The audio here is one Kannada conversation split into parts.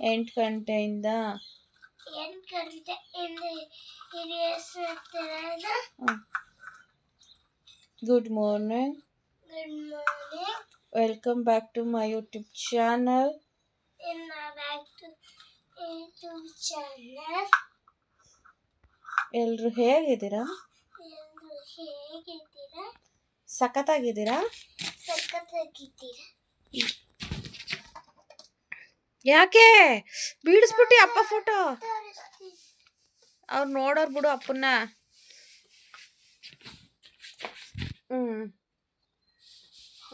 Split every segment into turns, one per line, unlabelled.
ಎಂಟು ಗಂಟೆಯಿಂದ
ಎಂಟು ಗಂಟೆಯಿಂದ
good morning
good morning
welcome back to my YouTube channel ಎಲ್ಲರೂ ಹೇಗಿದ್ದೀರಾ?
ಹೇಗಿದ್ದೀರಾ?
ಸಖತ್ತಾಗಿದ್ದೀರಾ?
ಸಖತ್ತಾಗಿದ್ದೀರಾ?
ಯಾಕೆ? ಬೀಡಿಸ್ಬಿಟ್ಟಿ ಅಪ್ಪ ಫೋಟೋ ಅವ್ರು ನೋಡೋರು ಬಿಡು ಅಪ್ಪನ್ನ. ಹ್ಞೂ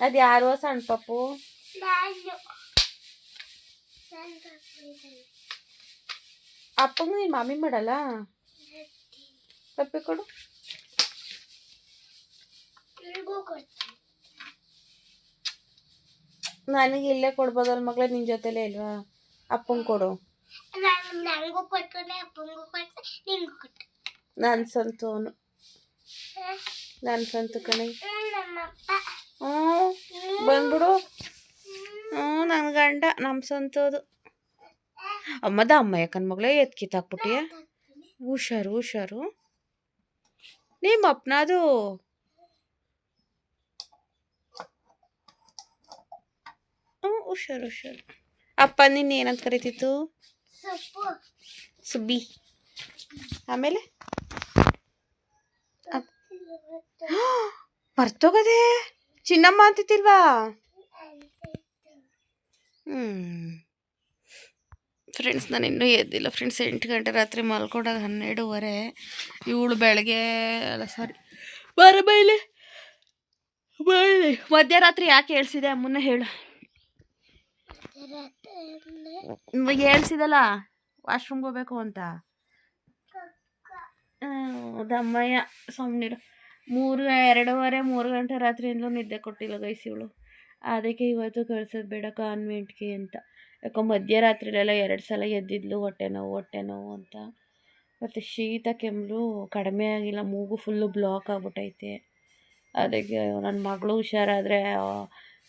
ಅದು ಯಾರೋ ಸಣ್ಣ ಪಪ್ಪು. ಅಪ್ಪಂಗೆ ನೀನು ಮಾಮಿ ಮಾಡಲ್ಲ? ಪಪ್ಪಿ ಕೊಡು. ನನಗೆ ಇಲ್ಲೇ ಕೊಡ್ಬೋದಲ್ಲ ಮಗಳೇ ನಿನ್ನ ಜೊತೆಲೇ ಇಲ್ವಾ? ಅಪ್ಪಂಗೆ ಕೊಡು.
ನಾನು ನನಗೂ ಕೊಟ್ಟರೆ ಅಪ್ಪಂಗೂ ಕೊಟ್ಟೆ ನಿಂಗೂ ಕೊಟ್ಟೆ
ನನ್ನ ಸಂತೋನು. ನನ್ನ ಸಂತು ಕಣೆ. ಹ್ಞೂ, ಬಂದ್ಬಿಡು. ಹ್ಞೂ ನನ್ನ ಗಂಡ ನಮ್ಮ ಸಂತೋದು. ಅಮ್ಮದ ಅಮ್ಮ ಯಾಕನ್ ಮಗಳೇ ಎತ್ ಕಿತ್ತಾಕ್ಬಿಟ್ಟಿಯ? ಹುಷಾರು ಹುಷಾರು. ನಿಮ್ಮ ಅಪ್ಪನದು ಹ್ಞೂ ಹುಷಾರು ಹುಷಾರು. ಅಪ್ಪ ನಿನ್ನ ಏನಂತ ಕರಿತಿತ್ತು? ಸುಬ್ಬಿ. ಆಮೇಲೆ? ಮರ್ತೋಗದೆ? ಚಿನ್ನಮ್ಮ ಅಂತಿತ್ತಿಲ್ವಾ ಹ್ಞೂ ಫ್ರೆಂಡ್ಸ್ ನಾನು ಇನ್ನೂ ಎದ್ದಿಲ್ಲ. ಫ್ರೆಂಡ್ಸ್ ಎಂಟು ಗಂಟೆ ರಾತ್ರಿ ಮಲ್ಕೊಂಡಾಗ ಹನ್ನೆರಡೂವರೆ. ಇವಳು ಬೆಳಗ್ಗೆ ಅಲ್ಲ ಸಾರಿ ಬರ ಬೈಲೆ ಬೈಲೆ ಮಧ್ಯರಾತ್ರಿ ಯಾಕೆ ಹೇಳ್ಸಿದೆ? ಅಮ್ಮನ್ನ ಹೇಳು. ಇವಾಗ ಹೇಳ್ಸಿದಲ್ಲ? ವಾಶ್ರೂಮ್ಗೆ ಹೋಗ್ಬೇಕು ಅಂತ? ಹೌದಮ್ಮಯ್ಯ ಸುಮ್ಮನಿರು ಮೂರು, ಎರಡೂವರೆ, ಮೂರು ಗಂಟೆ ರಾತ್ರಿಯಿಂದಲೂ ನಿದ್ದೆ ಕೊಟ್ಟಿಲ್ಲ ಗೈಸ್ ಇವಳು. ಅದಕ್ಕೆ ಇವತ್ತು ಕಳ್ಸೋದು ಬೇಡ ಕಾನ್ವೆಂಟ್ಗೆ ಅಂತ. ಯಾಕೋ ಮಧ್ಯರಾತ್ರಿಲೆಲ್ಲ ಎರಡು ಸಲ ಎದ್ದಿದ್ಲು, ಹೊಟ್ಟೆ ನೋವು ಹೊಟ್ಟೆ ನೋವು ಅಂತ. ಮತ್ತು ಶೀತ ಕೆಮ್ಮಲು ಕಡಿಮೆ ಆಗಿಲ್ಲ, ಮೂಗು ಫುಲ್ಲು ಬ್ಲಾಕ್ ಆಗ್ಬಿಟ್ಟೈತೆ ಅದಕ್ಕೆ ನನ್ನ ಮಗಳು ಹುಷಾರಾದರೆ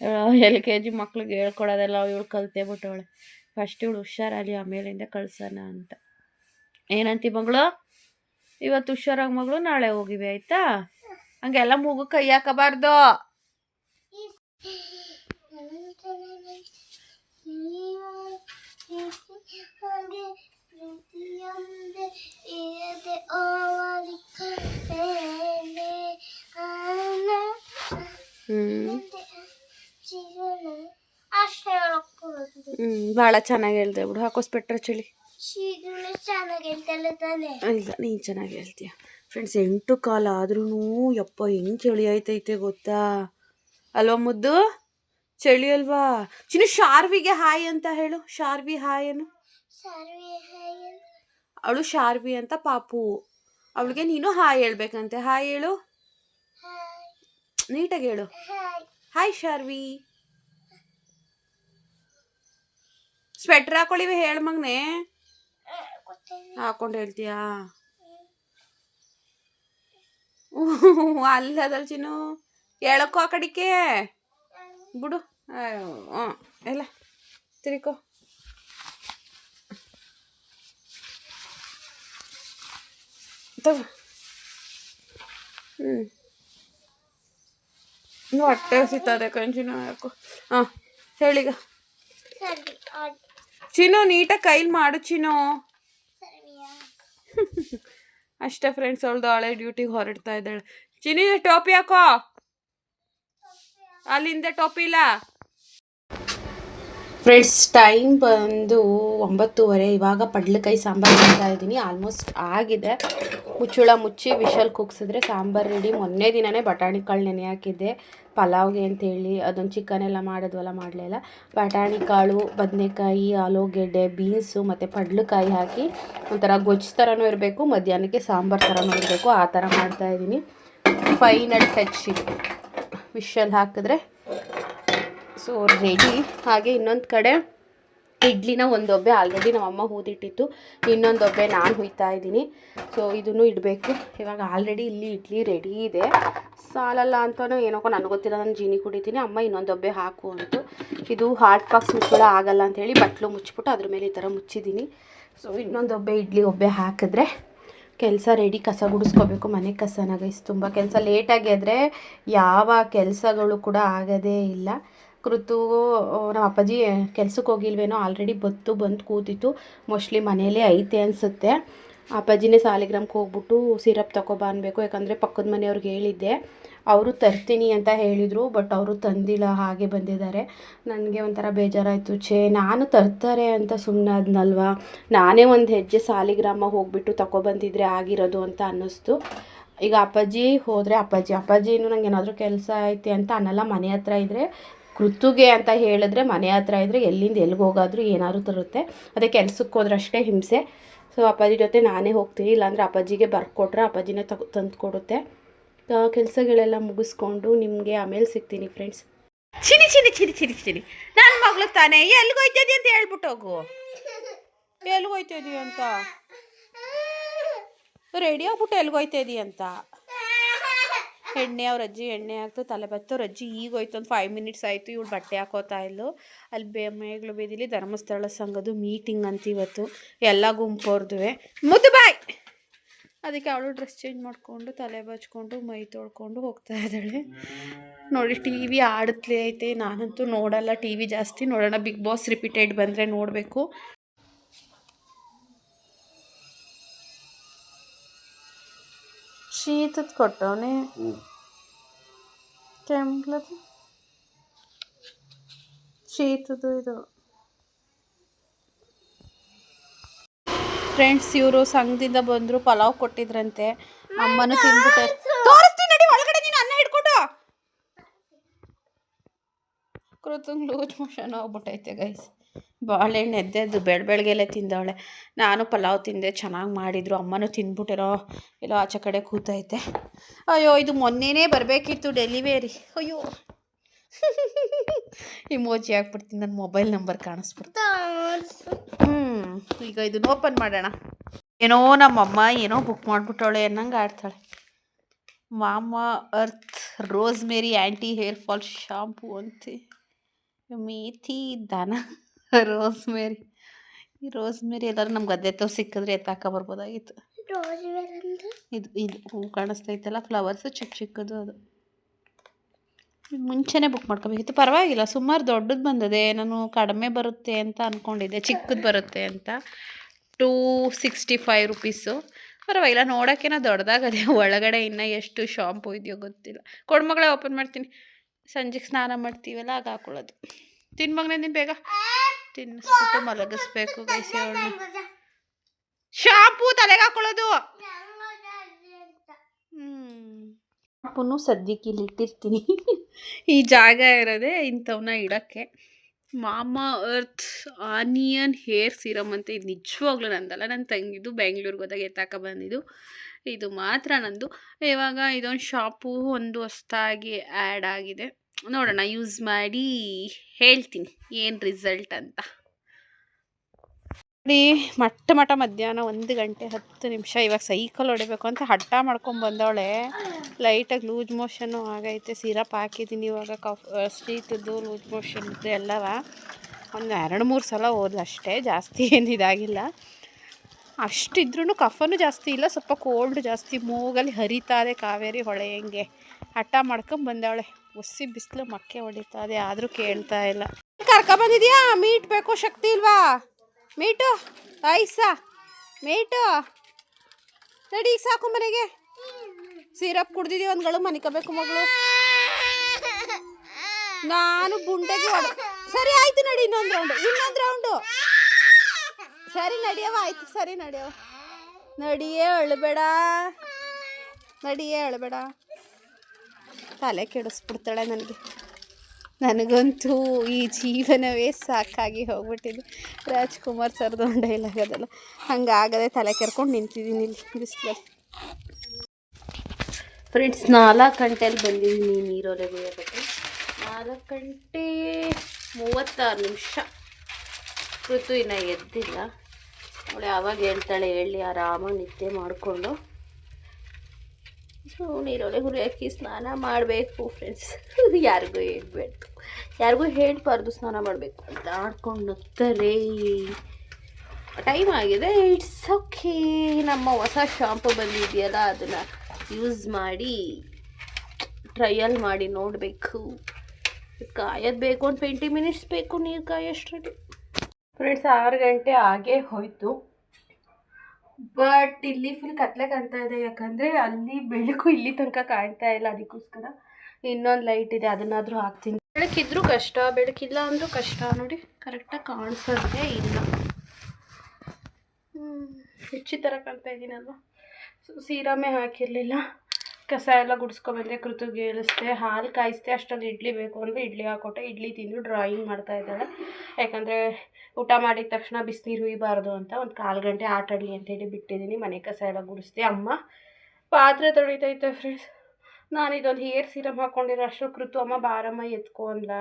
ಎಲ್ ಕೆ ಜಿ ಮಕ್ಳಿಗೆ ಹೇಳ್ಕೊಡೋದೆಲ್ಲ ಇವಳು ಕಲ್ತೇ ಬಿಟ್ಟವಳೆ ಫಸ್ಟ್ ಇವಳು ಹುಷಾರಾಗಲಿ, ಆಮೇಲಿಂದ ಕಳ್ಸೋಣ ಅಂತ. ಏನಂತಿ ಮಗಳು? ಇವತ್ತು ಹುಷಾರಾಗಿ ಮಗಳು, ನಾಳೆ ಹೋಗಿವಿ, ಆಯ್ತಾ? ಹಂಗೆಲ್ಲ ಮೂಗು ಕೈ ಹಾಕಬಾರ್ದು. ಹ್ಞೂ ಹ್ಞೂ ಭಾಳ ಚೆನ್ನಾಗಿ ಹೇಳ್ದೆ ಬಿಡು ಹಾಕೋಸ್ಬಿಟ್ರೆ ಚಳಿ. ಇಲ್ಲ ನೀನು ಚೆನ್ನಾಗಿ ಹೇಳ್ತೀಯ. ಫ್ರೆಂಡ್ಸ್ ಎಂಟು ಕಾಲ ಆದ್ರೂ ಯಪ್ಪ ಹೆಂಗೆ ಚಳಿ ಆಯ್ತೈತೆ ಗೊತ್ತಾ? ಅಲ್ವಾ ಮುದ್ದು? ಚಳಿ ಅಲ್ವಾ? ಚಿನ್ನು ಶಾರ್ವಿಗೆ ಹಾಯ್ ಅಂತ ಹೇಳು ಶಾರ್ವಿ ಹಾಯ್ ಏನು
ಸರ್ವೆ ಹಾಯ್
ಅವಳು ಶಾರ್ವಿ ಅಂತ ಪಾಪು. ಅವಳಿಗೆ ನೀನು ಹಾಯ್ ಹೇಳ್ಬೇಕಂತೆ. ಹಾಯ್ ಹೇಳು. ನೀಟಾಗಿ ಹೇಳು.
ಹಾಯ್
ಶಾರ್ವಿ ಸ್ವೆಟ್ರ್ ಹಾಕೊಳ್ಳಿವೆ, ಹೇಳ ಮಗನೆ. ಹಾಕೊಂಡು ಹೇಳ್ತೀಯಾ? ಅಲ್ಲದಲ್ ಚಿನ್ನು. ಹೇಳಕ್ಕೋ ಆ ಕಡಿಕೆ? ಬಿಡು. ಎಲ್ಲ ತಿರ್ಕೋ ತಗೋ. ಹ್ಞೂ ಹೊಟ್ಟೆ ಹಸಿತದೆ ಕಂಚಿನ ಯಾಕೋ. ಹಾಂ ಹೇಳಿಗ ಚಿನೋ ನೀಟಾಗಿ ಕೈಲಿ ಮಾಡು
ಚಿನೋ
ಅಷ್ಟೇ ಫ್ರೆಂಡ್ಸ್ ಅವಳ್ದು ಹಳೆ ಡ್ಯೂಟಿಗೆ ಹೊರಡ್ತಾ ಇದ್ದಾಳೆ. ಚಿನಿ ಟೋಪಿ ಹಾಕೋ. ಅಲ್ಲಿಂದ ಟೋಪಿ ಇಲ್ಲ. ಫ್ರೆಂಡ್ಸ್, ಟೈಮ್ ಬಂದು ಒಂಬತ್ತುವರೆ. ಇವಾಗ ಪಡ್ಲಕಾಯಿ ಸಾಂಬಾರು ಮಾಡ್ತಾ ಇದ್ದೀನಿ. ಆಲ್ಮೋಸ್ಟ್ ಆಗಿದೆ. ಮುಚ್ಚುಳ ಮುಚ್ಚಿ ವಿಶಲ್ ಕುಗ್ಸಿದ್ರೆ ಸಾಂಬಾರು ರೆಡಿ. ಮೊನ್ನೆ ದಿನವೇ ಬಟಾಣಿ ಕಾಳು ನೆನೆ ಹಾಕಿದ್ದೆ. ಪಲಾವ್ಗೆ ಅಂತೇಳಿ ಅದೊಂದು ಚಿಕನ್ ಎಲ್ಲ ಮಾಡಿದ್ವಲ್ಲ, ಮಾಡಲಿಲ್ಲ. ಬಟಾಣಿ ಕಾಳು, ಬದನೆಕಾಯಿ, ಆಲೂಗೆಡ್ಡೆ, ಬೀನ್ಸು ಮತ್ತು ಪಡ್ಲಕಾಯಿ ಹಾಕಿ ಒಂಥರ ಗೊಜ್ಜು ಥರನೂ ಇರಬೇಕು, ಮಧ್ಯಾಹ್ನಕ್ಕೆ ಸಾಂಬಾರು ಥರನೂ ಇರಬೇಕು. ಆ ಥರ ಮಾಡ್ತಾಯಿದ್ದೀನಿ ಫೈನಲ್ ಟಚ್ ಇದು. ವಿಶಲ್ ಹಾಕಿದ್ರೆ ಸೊ ರೆಡಿ ಹಾಗೆ ಇನ್ನೊಂದು ಕಡೆ ಇಡ್ಲಿನ ಒಂದೊಬ್ಬೆ ಆಲ್ರೆಡಿ ನಮ್ಮಮ್ಮ ಹೂದಿಟ್ಟಿತ್ತು. ಇನ್ನೊಂದು ಒಬ್ಬೆ ನಾನು ಹುಯ್ತಾ ಇದ್ದೀನಿ. ಸೊ ಇದನ್ನು ಇಡಬೇಕು. ಇವಾಗ ಆಲ್ರೆಡಿ ಇಲ್ಲಿ ಇಡ್ಲಿ ರೆಡಿ ಇದೆ.
ಸಾಲಲ್ಲ ಅಂತಲೂ ಏನೋ ನನಗೆ ಗೊತ್ತಿಲ್ಲ. ನಾನು ಜೀನಿ ಕುಡಿತೀನಿ. ಅಮ್ಮ ಇನ್ನೊಂದು ಒಬ್ಬೆ ಹಾಕು ಅಂತು. ಇದು ಹಾರ್ಟ್ ಬಾಕ್ಸ್ ಮುಚ್ಚಳ ಆಗಲ್ಲ ಅಂಥೇಳಿ ಬಟ್ಲು ಮುಚ್ಚಿಬಿಟ್ಟು ಅದ್ರ ಮೇಲೆ ಈ ಥರ ಮುಚ್ಚಿದ್ದೀನಿ. ಸೊ ಇನ್ನೊಂದು ಒಬ್ಬೆ ಇಡ್ಲಿ ಒಬ್ಬೆ ಹಾಕಿದ್ರೆ ಕೆಲಸ ರೆಡಿ ಕಸ ಗುಡಿಸ್ಕೋಬೇಕು. ಮನೆ ಕಸನ ಗೈಸ್ ತುಂಬ. ಕೆಲಸ ಲೇಟಾಗಿ ಆದರೆ ಯಾವ ಕೆಲಸಗಳು ಕೂಡ ಆಗೋದೇ ಇಲ್ಲ. ಕೃತು ನಮ್ಮ ಅಪ್ಪಾಜಿ ಕೆಲ್ಸಕ್ಕೆ ಹೋಗಿಲ್ವೇನೋ ಆಲ್ರೆಡಿ ಬತ್ತು, ಬಂದು ಕೂತಿತ್ತು. ಮೋಸ್ಟ್ಲಿ ಮನೆಯಲ್ಲೇ ಐತೆ ಅನಿಸುತ್ತೆ. ಅಪ್ಪಾಜಿನೇ ಸಾಲಿಗ್ರಾಮ್ಗೆ ಹೋಗ್ಬಿಟ್ಟು ಸಿರಪ್ ತಗೊಬಾ ಅನ್ಬೇಕು. ಯಾಕಂದರೆ ಪಕ್ಕದ ಮನೆಯವ್ರಿಗೆ ಹೇಳಿದ್ದೆ. ಅವರು ತರ್ತೀನಿ ಅಂತ ಹೇಳಿದರು ಬಟ್ ಅವರು ತಂದಿಲ್ಲ, ಹಾಗೆ ಬಂದಿದ್ದಾರೆ. ನನಗೆ ಒಂಥರ ಬೇಜಾರಾಯಿತು. ಛೇ, ನಾನು ತರ್ತಾರೆ ಅಂತ ಸುಮ್ಮನೆ ನಾನೇ ಒಂದು ಹೆಜ್ಜೆ ಸಾಲಿಗ್ರಾಮ ಹೋಗ್ಬಿಟ್ಟು ತಗೊಬಂದಿದ್ರೆ ಆಗಿರೋದು ಅಂತ ಅನ್ನಿಸ್ತು. ಈಗ ಅಪ್ಪಾಜಿ ಹೋದರೆ, ಅಪ್ಪಾಜಿ, ಅಪ್ಪಾಜಿನೂ ನಂಗೆ ಏನಾದರೂ ಕೆಲಸ ಐತೆ ಅಂತ ಅನ್ನಲ್ಲ, ಮನೆ ಹತ್ರ ಇದ್ದರೆ ಕೃತುಗೆ ಅಂತ ಹೇಳಿದ್ರೆ ಮನೆ ಹತ್ರ ಇದ್ದರೆ ಎಲ್ಲಿಂದ ಎಲ್ಲಿಗೆ ಹೋಗಾದರೂ ಏನಾದರೂ ತರುತ್ತೆ. ಅದೇ ಕೆಲ್ಸಕ್ಕೆ ಹೋದ್ರೆ ಅಷ್ಟೇ ಹಿಂಸೆ. ಸೊ ಅಪ್ಪಾಜಿ ಜೊತೆ ನಾನೇ ಹೋಗ್ತೀನಿ. ಇಲ್ಲಾಂದರೆ ಅಪ್ಪಾಜಿಗೆ ಬರ್ಕೊಟ್ರೆ ಅಪ್ಪಾಜಿನೇ ತಗೊ ತಂದು ಕೊಡುತ್ತೆ ಕೆಲಸಗಳೆಲ್ಲ ಮುಗಿಸ್ಕೊಂಡು ನಿಮಗೆ ಆಮೇಲೆ ಸಿಗ್ತೀನಿ ಫ್ರೆಂಡ್ಸ್
ಚಿನಿ ಚಿನಿ ಚಿನಿ ಚಿನಿ ಚಿನಿ ನನ್ನ ಮಗಳು ತಾನೇ. ಎಲ್ಲಿಗೆ ಹೋಯ್ತಿದ್ದಿ ಅಂತ ಹೇಳ್ಬಿಟ್ಟು ಹೋಗು. ಎಲ್ಲಿಗೆ ಹೋಯ್ತಿದ್ದಿ ಅಂತ? ರೆಡಿ ಆಗ್ಬಿಟ್ಟು ಎಲ್ಲಿಗೆ ಅಂತ? ಎಣ್ಣೆ ಅವ್ರ ಅಜ್ಜಿ ಎಣ್ಣೆ ಹಾಕ್ತು ತಲೆ ಬತ್ತು ಅವ್ರ ಅಜ್ಜಿ ಈಗ ಹೋಯ್ತು ಒಂದು ಫೈವ್ ಮಿನಿಟ್ಸ್ ಆಯಿತು. ಇವಳು ಬಟ್ಟೆ ಹಾಕೋತಾ ಇದ್ಲು. ಅಲ್ಲಿ ಬೇ, ಮೇಗ್ಲು ಬೀದಿಲಿ ಧರ್ಮಸ್ಥಳ ಸಂಘದ್ದು ಮೀಟಿಂಗ್ ಅಂತ ಇವತ್ತು. ಎಲ್ಲ ಗುಂಪೋರ್ದುವೆ ಮುದ್ದು ಬಾಯ್! ಅದಕ್ಕೆ ಅವಳು ಡ್ರೆಸ್ ಚೇಂಜ್ ಮಾಡಿಕೊಂಡು, ತಲೆ ಬಚ್ಕೊಂಡು, ಮೈ ತೊಳ್ಕೊಂಡು ಹೋಗ್ತಾ ಇದ್ದಾಳೆ. ನೋಡಿ ಟಿ ವಿ ಆಡುತ್ತಲೇ ಐತೆ. ನಾನಂತೂ ನೋಡಲ್ಲ. ಟಿ ವಿ ಜಾಸ್ತಿ ನೋಡೋಣ. ಬಿಗ್ ಬಾಸ್ ರಿಪೀಟೆಡ್ ಬಂದರೆ ನೋಡಬೇಕು. ಶೀತದ ಕೊಟ್ಟವನೆ. ಕೆಂಪ್ಲದು? ಶೀತದ್ದು ಇದು. ಫ್ರೆಂಡ್ಸ್ ಇವರು ಸಂಘದಿಂದ ಬಂದರು ಪಲಾವ್ ಕೊಟ್ಟಿದ್ರಂತೆ. ಅಮ್ಮನೂ ತಿಂದ್ಬಿಟ್ಟೆ. ತೋರಿಸ್ತೀನಿ ನಡಿ ಒಳಗಡೆ ನೀನು ಅನ್ನ ಹಿಡ್ಕೊಂಡು. ಕೃತಂಗ್ ಲೂಸ್ ಮೋಷನ್ ಹೋಗ್ಬಿಟ್ಟೈತೆ ಗೈಸ್ ಬಾಳೆಹಣ್ಣು ಎದ್ದೆದ್ದು ಬೆಳ ಬೆಳಗ್ಗೆಲೆ ತಿಂದವಳೆ. ನಾನು ಪಲಾವ್ ತಿಂದೆ, ಚೆನ್ನಾಗಿ ಮಾಡಿದ್ರು. ಅಮ್ಮನೂ ತಿಂದ್ಬಿಟ್ಟಿರೋ ಎಲ್ಲೋ ಆಚೆ ಕಡೆ ಕೂತೈತೆ. ಅಯ್ಯೋ, ಇದು ಮೊನ್ನೆನೇ ಬರಬೇಕಿತ್ತು ಡೆಲಿವರಿ. ಅಯ್ಯೋ. ಇಮೋಜಿ ಹಾಕ್ಬಿಡ್ತೀನಿ ನನ್ನ ಮೊಬೈಲ್ ನಂಬರ್ ಕಾಣಿಸ್ಬಿಡ್ತು. ಹ್ಞೂ ಈಗ ಇದನ್ನ ಓಪನ್ ಮಾಡೋಣ. ಏನೋ ನಮ್ಮಮ್ಮ ಏನೋ ಬುಕ್ ಮಾಡಿಬಿಟ್ಟವಳೆ ಅನ್ನಂಗೆ ಆಡ್ತಾಳೆ. Mamaearth rosemary anti hair fall, shampoo ಅಂತ. ಮೇಥಿ, ದನ. ರೋಸ್ ಮೇರಿ ಈ ರೋಸ್ ಮೇರಿ ಎಲ್ಲರೂ ನಮ್ಗೆ ಗದ್ದೆ ತೋ ಸಿಕ್ಕಿದ್ರೆ ಎತ್ತಾಕ ಬರ್ಬೋದಾಗಿತ್ತು. ಇದು ಇದು ಹೂವು ಕಾಣಿಸ್ತೈತಲ್ಲ ಫ್ಲವರ್ಸು ಚಿಕ್ಕ ಚಿಕ್ಕದು ಅದು. ಮುಂಚೆನೇ ಬುಕ್ ಮಾಡ್ಕೋಬೇಕಿತ್ತು. ಪರವಾಗಿಲ್ಲ ಸುಮಾರು ದೊಡ್ಡದು ಬಂದಿದೆ ನಾನು ಕಡಿಮೆ ಬರುತ್ತೆ ಅಂತ ಅಂದ್ಕೊಂಡಿದ್ದೆ ಚಿಕ್ಕದು ಬರುತ್ತೆ ಅಂತ. Two sixty five rupees. ಪರವಾಗಿಲ್ಲ ನೋಡೋಕ್ಕೇನೋ ದೊಡ್ಡದಾಗದೆ ಒಳಗಡೆ ಇನ್ನೂ ಎಷ್ಟು ಶಾಂಪು ಇದೆಯೋ ಗೊತ್ತಿಲ್ಲ. ಕೊಡ್ಮಗಳೇ ಓಪನ್ ಮಾಡ್ತೀನಿ. ಸಂಜೆಗೆ ಸ್ನಾನ ಮಾಡ್ತೀವಲ್ಲ ಆಗ ಹಾಕೊಳ್ಳೋದು. ತಿನ್ ಮಗನೇ ನೀನು ಬೇಗ. ತಿನ್ನಿಸ್ಬಿಟ್ಟು ಮಲಗಿಸ್ಬೇಕು ಗೈಸಿ ಶಾಂಪೂ ತಲೆಗೆ ಹಾಕೊಳ್ಳೋದು ಶಾಂಪುನು ಸದ್ಯಕ್ಕೆ ಇಲ್ಲಿ ಇಟ್ಟಿರ್ತೀನಿ. ಈ ಜಾಗ ಇರೋದೇ ಇಂಥವನ್ನ ಇಡೋಕ್ಕೆ. ಮಾಮಾ ಅರ್ತ್ ಆನಿಯನ್ ಹೇರ್ ಸೀರಮ್ ಅಂತ ಇದು ನಿಜವಾಗ್ಲೂ ನಂದಲ್ಲ. ನನ್ನ ತಂಗಿದು ಬೆಂಗ್ಳೂರಿಗೆ ಹೋದಾಗ ಎತ್ತಾಕ ಬಂದಿದ್ದು. ಇದು ಮಾತ್ರ ನಂದು. ಇವಾಗ ಇದೊಂದು ಶಾಪು ಒಂದು ಹೊಸ್ತಾಗಿ ಆ್ಯಡ್ ಆಗಿದೆ. ನೋಡೋಣ ಯೂಸ್ ಮಾಡಿ. ಹೇಳ್ತೀನಿ ಏನು ರಿಸಲ್ಟ್ ಅಂತ. ನೋಡಿ, ಮಟ್ಟ ಮಟ ಮಧ್ಯಾಹ್ನ ಒಂದು ಗಂಟೆ ಹತ್ತು ನಿಮಿಷ, ಇವಾಗ ಸೈಕಲ್ ಹೊಡಿಬೇಕು ಅಂತ ಹಠ ಮಾಡ್ಕೊಂಡು ಬಂದವಳೆ. ಲೈಟಾಗಿ ಲೂಸ್ ಮೋಷನ್ನು ಆಗೈತೆ ಸಿರಪ್ ಹಾಕಿದ್ದೀನಿ ಇವಾಗ ಕಫ್ ಸ್ಟೀತದ್ದು ಲೂಸ್ ಮೋಷನ್ ಇದ್ದು ಎಲ್ಲವ. ಒಂದು ಎರಡು ಮೂರು ಸಲ ಅಷ್ಟೇ, ಜಾಸ್ತಿ ಏನು ಇದಾಗಿಲ್ಲ. ಅಷ್ಟಿದ್ರೂ ಕಫನೂ ಜಾಸ್ತಿ ಇಲ್ಲ, ಸ್ವಲ್ಪ ಕೋಲ್ಡ್ ಜಾಸ್ತಿ, ಮೂಗಲ್ಲಿ ಹರಿತಾರೆ ಕಾವೇರಿ ಹೊಳೆ ಹೆಂಗೆ. ಹಠ ಮಾಡ್ಕೊಂಡ್ ಬಂದವಳೆ. ಒಸಿ ಬಿಸಿಲು ಮಕ್ಕೆ ಹೊಡಿತಾ ಇದೆ, ಆದರೂ ಕೇಳ್ತಾ ಇಲ್ಲ. ಕರ್ಕೊಬಂದಿದ್ಯಾ? ಮೀಟ್ ಬೇಕು, ಶಕ್ತಿ ಇಲ್ವಾ? ಮೀಟು ಐಸ ಮೀಟು ನಡಿ ಸಾಕು ಮನೆಗೆ. ಸಿರಪ್ ಕುಡ್ದಿದ್ದೀವಿ ಒಂದ್ಗಳು, ಮನಿಕೋಬೇಕು ಮಗಳು. ನಾನು ಬುಂಡಗೆ ಸರಿ, ಆಯ್ತು ನಡಿ ಇನ್ನೊಂದು ರೌಂಡು ಇನ್ನೊಂದು ರೌಂಡು ಸರಿ ನಡಿಯವ ಆಯ್ತು, ಸರಿ ನಡಿಯವ ನಡಿಯೇ ಅಳಬೇಡ. ನಡಿಯೇ ಅಳಬೇಡ. ತಲೆ ಕೆಡಿಸ್ಬಿಡ್ತಾಳೆ ನನಗೆ. ನನಗಂತೂ ಈ ಜೀವನವೇ ಸಾಕಾಗಿ ಹೋಗ್ಬಿಟ್ಟಿದೆ. ರಾಜ್ಕುಮಾರ್ ಸರ್ದು ಡೈಲಾಗ್ ಅದಲ್ಲ. ಹಂಗಾಗದೆ ತಲೆ ಕೆರ್ಕೊಂಡು ನಿಂತಿದ್ದೀನಿ ಇಲ್ಲಿ ಬಿಸಿಲಲ್ಲಿ.
ಫ್ರೆಂಡ್ಸ್ ನಾಲ್ಕು ಗಂಟೆಯಲ್ಲಿ ಬಂದಿದ್ದೀನಿ ನೀರೊಲೆ ಕುಡಿಯೋದಕ್ಕೆ ನಾಲ್ಕು ಗಂಟೆ ಮೂವತ್ತಾರು ನಿಮಿಷ. ಋತು ಇನ್ನೂ ಎದ್ದಿಲ್ಲ. ಅವಳು ಯಾವಾಗ ಹೇಳ್ತಾಳೆ, ಹೇಳಿ, ಆರಾಮಾಗಿ ನಿದ್ದೆ ಮಾಡಿಕೊಂಡು
ಸೊ ನೀರೊಳಗೆ ಹಾಕಿ ಸ್ನಾನ ಮಾಡಬೇಕು ಫ್ರೆಂಡ್ಸ್ ಯಾರಿಗೂ ಹೇಳ್ಬೇಕು. ಯಾರಿಗೂ ಹೇಳ್ಬಾರ್ದು ಸ್ನಾನ ಮಾಡಬೇಕು ಅಂತ. ಆಡ್ಕೊಂಡು ಟೈಮ್ ಆಗಿದೆ. ಇಟ್ಸ್ ಓಕೆ ನಮ್ಮ ಹೊಸ ಶಾಂಪು ಬಂದಿದೆಯಲ್ಲ, ಅದನ್ನು ಯೂಸ್ ಮಾಡಿ ಟ್ರಯಲ್ ಮಾಡಿ ನೋಡಬೇಕು. ಕಾಯೋದು ಬೇಕು, ಒಂದು ಟ್ವೆಂಟಿ ಮಿನಿಟ್ಸ್ ಬೇಕು ನೀರು ಕಾಯೋಷ್ಟರಲ್ಲಿ ಫ್ರೆಂಡ್ಸ್ ಆರು ಗಂಟೆ ಹಾಗೇ ಹೋಯಿತು. ಬಟ್ ಇಲ್ಲಿ ಫುಲ್ ಕತ್ಲೆ ಕಾಣ್ತಾ ಇದೆ, ಯಾಕಂದರೆ ಅಲ್ಲಿ ಬೆಳಕು ಇಲ್ಲಿ ತನಕ ಕಾಣ್ತಾ ಇಲ್ಲ ಅದಕ್ಕೋಸ್ಕರ. ಇನ್ನೊಂದು ಲೈಟ್ ಇದೆ, ಅದನ್ನಾದರೂ ಹಾಕ್ತೀನಿ. ಬೆಳಕಿದ್ರು ಕಷ್ಟ, ಬೆಳಕಿಲ್ಲ ಅಂದರೂ ಕಷ್ಟ. ನೋಡಿ ಕರೆಕ್ಟಾಗಿ ಕಾಣಿಸೋದೇ ಇಲ್ಲ. ಹೆಚ್ಚಿ ಥರ ಕಾಣ್ತಾ ಇದ್ದೀನಲ್ವ ಸೊ ಸೀರಾಮೆ ಹಾಕಿರಲಿಲ್ಲ. ಕಸ ಎಲ್ಲ ಗುಡಿಸ್ಕೊಬಂದೆ ಕೃತಿಗೆ ಹಾಲು ಕಾಯಿಸ್ದೆ, ಅಷ್ಟೊಂದು ಇಡ್ಲಿ ಬೇಕು ಅಂದರೆ ಇಡ್ಲಿ ಹಾಕೊಟ್ಟೆ. ಇಡ್ಲಿ ತಿಂದು ಡ್ರಾಯಿಂಗ್ ಮಾಡ್ತಾ ಇದ್ದಾಳೆ. ಯಾಕಂದರೆ ಊಟ ಮಾಡಿದ ತಕ್ಷಣ ಬಿಸಿನೀರು ಹುಯ್ಬಾರ್ದು ಅಂತ ಒಂದು ಕಾಲು ಗಂಟೆ ಆಟ ಆಡಲಿ ಅಂತೇಳಿ ಬಿಟ್ಟಿದ್ದೀನಿ. ಮನೆ ಕಸ ಎಲ್ಲ ಗುಡಿಸ್ದೆ. ಅಮ್ಮ, ಪಾತ್ರೆ ತೊಳಿತೈತೆ ಫ್ರೆಂಡ್ಸ್ ನಾನು ಇದೊಂದು ಹೇರ್ ಸೀರಮ್ ಹಾಕ್ಕೊಂಡಿರೋ ಅಷ್ಟು ಕೃತು, ಅಮ್ಮ, ಬಾರಮ್ಮ, ಎತ್ಕೋ ಅಂದ್ಲ.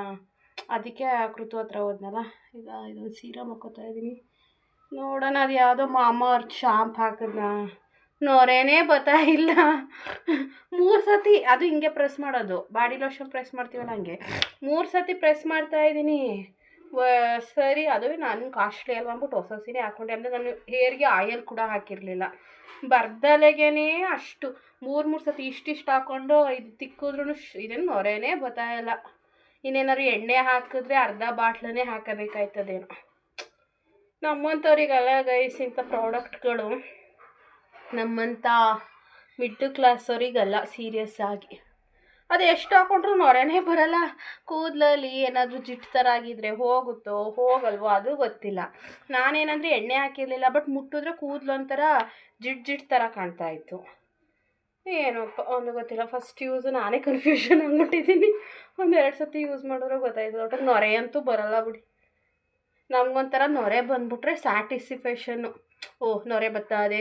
ಅದಕ್ಕೆ ಆ ಕೃತು ಹತ್ರ ಹೋದ್ನಲ್ಲ. ಈಗ ಇದೊಂದು ಸೀರಮ್ ಹಾಕೋತಾ ಇದ್ದೀನಿ ನೋಡೋಣ, ಅದು ಯಾವುದೋ ಮಾಮ ಅವ್ರ ಶಾಂಪ್ ಹಾಕಿದ್ನ. ನೋರೇನೇ ಬತ್ತಾ ಇಲ್ಲ. ಮೂರು ಸತಿ, ಅದು ಹಿಂಗೆ ಪ್ರೆಸ್ ಮಾಡೋದು. ಬಾಡಿ ಲೋಷನ್ ಪ್ರೆಸ್ ಮಾಡ್ತೀವಲ್ಲ ಹಂಗೆ. ಮೂರು ಸತಿ ಪ್ರೆಸ್ ಮಾಡ್ತಾ ಇದ್ದೀನಿ ಸರಿ, ಅದು ನಾನು ಕಾಸ್ಟ್ಲಿ ಅಲ್ವ ಅಂದ್ಬಿಟ್ಟು ಹೊಸ ಸೀರೆ ಹಾಕ್ಕೊಂಡೆ ಅಂದರೆ ನಾನು ಹೇರ್ಗೆ ಆಯಲ್ ಕೂಡ ಹಾಕಿರಲಿಲ್ಲ. ಬರ್ದಲೆಗೇ ಅಷ್ಟು. ಮೂರು ಮೂರು ಸತಿ ಇಷ್ಟಿಷ್ಟು ಹಾಕ್ಕೊಂಡು ಇದು ತಿಕ್ಕಿದ್ರೂ ಇದೇನು ನೊರೆಯೇ ಬರ್ತಾಯಿಲ್ಲ ಇನ್ನೇನಾದ್ರು ಎಣ್ಣೆ ಹಾಕಿದ್ರೆ ಅರ್ಧ ಬಾಟ್ಲನ್ನೇ ಹಾಕಬೇಕಾಯ್ತದೇನೋ. ನಮ್ಮಂಥವ್ರಿಗೆಲ್ಲ ಗೈಸ್ ಇಂಥ ಪ್ರಾಡಕ್ಟ್ಗಳು ನಮ್ಮಂಥ ಮಿಡ್ಲ್ ಕ್ಲಾಸವರಿಗಲ್ಲ ಸೀರಿಯಸ್ ಆಗಿ. ಅದು ಎಷ್ಟು ಹಾಕೊಂಡ್ರು ನೊರೆನೇ ಬರಲ್ಲ. ಕೂದಲಲ್ಲಿ ಏನಾದರೂ ಜಿಟ್ಟು ಥರ ಆಗಿದ್ರೆ ಹೋಗುತ್ತೋ, ಹೋಗಲ್ವೋ ಅದು ಗೊತ್ತಿಲ್ಲ. ನಾನೇನಂದರೆ ಎಣ್ಣೆ ಹಾಕಿರಲಿಲ್ಲ ಬಟ್ ಮುಟ್ಟಿದ್ರೆ ಕೂದಲು ಒಂಥರ ಜಿಡ್ ಜಿಡ್ ಥರ ಕಾಣ್ತಾ ಇತ್ತು. ಏನಪ್ಪ ಒಂದು ಗೊತ್ತಿಲ್ಲ. ಫಸ್ಟ್ ಯೂಸ್ ನಾನೇ ಕನ್ಫ್ಯೂಷನ್ ಅಂದ್ಬಿಟ್ಟಿದ್ದೀನಿ ಒಂದು ಎರಡು ಸತಿ ಯೂಸ್ ಮಾಡಿದ್ರೆ ಗೊತ್ತಾಯ್ತು. ಒಟ್ಟು ನೊರೆ ಅಂತೂ ಬರಲ್ಲ ಬಿಡಿ. ನಮಗೊಂಥರ ನೊರೆ ಬಂದ್ಬಿಟ್ರೆ ಸ್ಯಾಟಿಸ್ಫೇಷನ್ನು ಓಹ್ ನೊರೆ ಬತ್ತಾದೆ.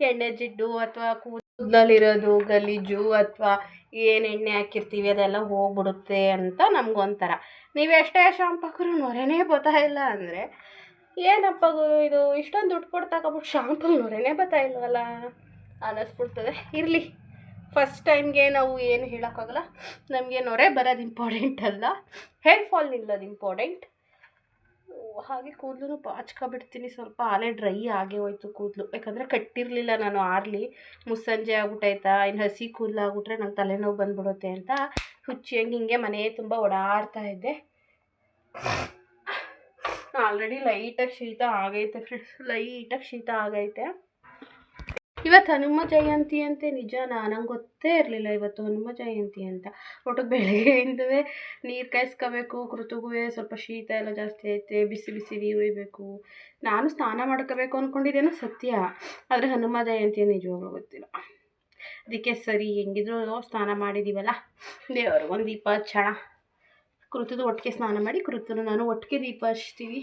ಎಣ್ಣೆ ಜಿಡ್ಡು ಅಥವಾ ಕೂದಲಲ್ಲಿರೋದು ಗಲೀಜು ಅಥವಾ ಏನು ಎಣ್ಣೆ ಹಾಕಿರ್ತೀವಿ, ಅದೆಲ್ಲ ಹೋಗ್ಬಿಡುತ್ತೆ ಅಂತ ನಮಗೊಂಥರ ನೀವು ಎಷ್ಟೇ ಶಾಂಪು ಹಾಕಿದ್ರು ನೊರೆನೇ ಇಲ್ಲ ಅಂದರೆ, ಏನಪ್ಪ ಗುರು ಇದು, ಇಷ್ಟೊಂದು ದುಡ್ಡು ಕೊಟ್ಟು ತಗೊಬಿಟ್ಟು ಶಾಂಪು ನೊರೆನೇ ಬರ್ತಾ ಇಲ್ವಲ್ಲ? ಅನ್ನಿಸ್ಬಿಡ್ತದೆ. ಇರಲಿ ಫಸ್ಟ್ ಟೈಮ್ಗೆ ನಾವು ಏನು ಹೇಳೋಕ್ಕಾಗಲ್ಲ. ನಮಗೆ ನೊರೆ ಬರೋದು ಇಂಪಾರ್ಟೆಂಟ್ ಅಲ್ಲ. ಹೇರ್ ಫಾಲ್ ನಿಲ್ಲೋದು ಇಂಪಾರ್ಟೆಂಟ್ ಹಾಗೆ ಕೂದಲು ಬಾಚ್ಕೊಬಿಡ್ತೀನಿ ಸ್ವಲ್ಪ ಆಲೇ ಡ್ರೈ ಆಗೇ ಹೋಯ್ತು ಕೂದಲು. ಯಾಕಂದರೆ ಕಟ್ಟಿರಲಿಲ್ಲ ನಾನು ಆರ್ಲಿ. ಮುಸ್ಸಂಜೆ ಆಗ್ಬಿಟ್ಟೈತಾ? ಇನ್ನು ಹಸಿ ಕೂದಲು ಆಗ್ಬಿಟ್ರೆ ನಂಗೆ ತಲೆನೋವು ಬಂದ್ಬಿಡುತ್ತೆ ಅಂತ ಹುಚ್ಚಿ ಹಂಗೆ ಹಿಂಗೆ ಮನೆ ತುಂಬ ಓಡಾಡ್ತಾ ಇದ್ದೆ. ಆಲ್ರೆಡಿ ಲೈಟಾಗಿ ಶೀತ ಆಗೈತೆ ಫ್ರೆಂಡ್ಸ್ ಲೈಟಾಗಿ ಶೀತ ಆಗೈತೆ. ಇವತ್ತು ಹನುಮ ಜಯಂತಿ ಅಂತೆ ನಿಜನಾ ನಂಗೆ ಗೊತ್ತೇ ಇರಲಿಲ್ಲ ಇವತ್ತು ಹನುಮ ಜಯಂತಿ ಅಂತ. ಒಟ್ಟು ಬೆಳಗ್ಗೆಯಿಂದವೇ ನೀರು ಕಾಯಿಸ್ಕೋಬೇಕು, ಕೃತುಗುವೆ ಸ್ವಲ್ಪ ಶೀತ ಎಲ್ಲ ಜಾಸ್ತಿ ಐತೆ, ಬಿಸಿ ಬಿಸಿ ನೀರು ಒಯ್ಬೇಕು ನಾನು ಸ್ನಾನ ಮಾಡ್ಕೋಬೇಕು ಅಂದ್ಕೊಂಡಿದ್ದೇನೋ ಸತ್ಯ. ಆದರೆ ಹನುಮ ಜಯಂತಿ ನಿಜವಾಗ್ಲೂ ಗೊತ್ತಿಲ್ಲ. ಅದಕ್ಕೆ ಸರಿ, ಹೆಂಗಿದ್ರು ಸ್ನಾನ ಮಾಡಿದ್ದೀವಲ್ಲ ಒಂದು ದೀಪ ಹಚ್ಚೋಣ. ಕೃತದ ಒಟ್ಟಿಗೆ ಸ್ನಾನ ಮಾಡಿ, ಕೃತನ ನಾನು ಒಟ್ಟಿಗೆ ದೀಪ ಹಚ್ತೀವಿ.